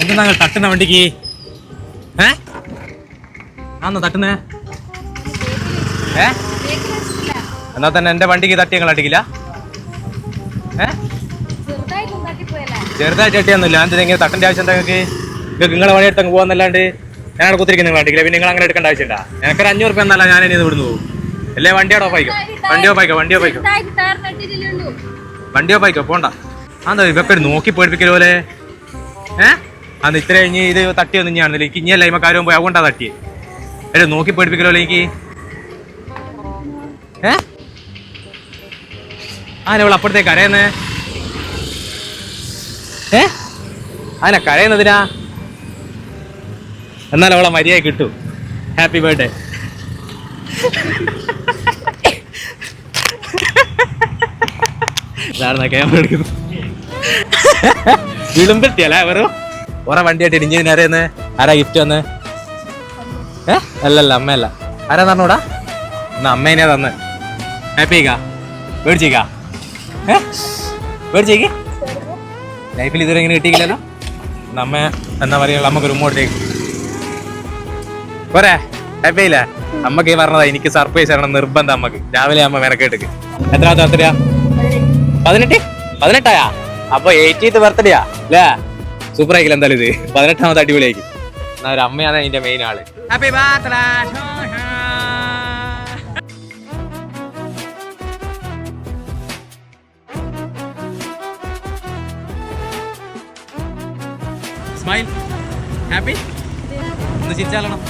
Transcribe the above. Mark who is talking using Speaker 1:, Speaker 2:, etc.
Speaker 1: എന്താ തട്ടുന്ന വണ്ടിക്ക്? ഏ? ആന്നോ തട്ടുന്നേ? ഏ? എന്നാ തന്നെ എന്റെ വണ്ടിക്ക് തട്ടി ഞങ്ങൾ അടിക്കില്ല. ഏ? ചെറുതായിട്ട് തട്ടിയൊന്നുമില്ല എന്താ ഇങ്ങനെ തട്ടിന്റെ ആവശ്യം എന്താ നിങ്ങൾക്ക്? നിങ്ങൾക്ക് നിങ്ങളെ വഴി എടുത്തങ്ങ് പോകാന്നല്ലാണ്ട് ഞാൻ അവിടെ കുത്തിരിക്കുന്ന നിങ്ങൾ അടിക്കില്ല പിന്നെ നിങ്ങൾ അങ്ങനെ എടുക്കേണ്ട ആവശ്യമില്ല. എനിക്കൊരു അഞ്ഞൂറ് രൂപ എന്നല്ല ഞാൻ ഇനി ഇവിടുന്ന് പോകും. അല്ലേ വണ്ടിയോടെ ഓഫായിക്കോ? വണ്ടിയോ പായിക്കോ വണ്ടിയോ പായിക്കോ വണ്ടിയോ പായിക്കോ പോണ്ട. അതെന്താ ഇവക്കൊരു ഒരു നോക്കി പേടിപ്പിക്കലോ പോലെ? ഏ? അന്ന് ഇത്ര കഴിഞ്ഞ് ഇത് തട്ടിയൊന്നും ഞാൻ എനിക്ക് ഇനിയല്ല ഇമ്മ കാര്യം പോയി അതുകൊണ്ടാ തട്ടിയേ. എടോ നോക്കി പേടിപ്പിക്കലോ എനിക്ക്? ഏ? ആരവൾ അപ്പുറത്തേക്ക് കരയുന്നേ? ഏ? ആന കരയുന്നതിനാ? എന്നാൽ അവളെ മര്യാദ കിട്ടും. ഹാപ്പി ബർത്ത്ഡേ ഇതാണ് ക്യാമറ എടുക്കുന്നത്. വിളുമ്പെത്തിയല്ലേ വെറും? കുറെ വണ്ടിയായിട്ട് ഇടിഞ്ഞു ആരെയെന്ന് ആരാ ഗിഫ്റ്റ് വന്ന് ഏ? അല്ലല്ല അമ്മയല്ല. ആരാ തന്നൂടാ എന്നാ അമ്മേനെ തന്ന്. ഹാപ്പിക്കാ മേടിച്ചേക്കാ ഏ? മേടിച്ചേക്ക് ലൈഫിൽ ഇതുവരെ ഇങ്ങനെ കിട്ടിയില്ലല്ലോ അമ്മ എന്നാ പറയുക നമുക്കൊരു ഉമ്മോട്ടേക്ക് പോരേ. ഹാപ്പി ഇല്ല അമ്മയ്ക്ക് ഈ പറഞ്ഞതാ എനിക്ക് സർപ്രൈസ് ആണ് നിർബന്ധം അമ്മയ്ക്ക്. രാവിലെ അമ്മ മെനക്കേട്ടക്ക് എത്ര ബർത്ത്ഡേയാ പതിനെട്ട്? പതിനെട്ടായാ? അപ്പൊ എയ്റ്റീത്ത് ബർത്ത്ഡേയാ അല്ലേ? സൂപ്പർ ആയിക്കില്ല എന്തായാലും ഇത്? പതിനെട്ടാമത്തെ അടിപൊളിയാക്കി എന്നാ ഒരു അമ്മയാണ് അതിന്റെ മെയിൻ ആൾ. ഹാപ്പി ബർത്ത്ഡേ സ്മൈൽ ഹാപ്പി ഒന്ന് ചിരിച്ചാലണം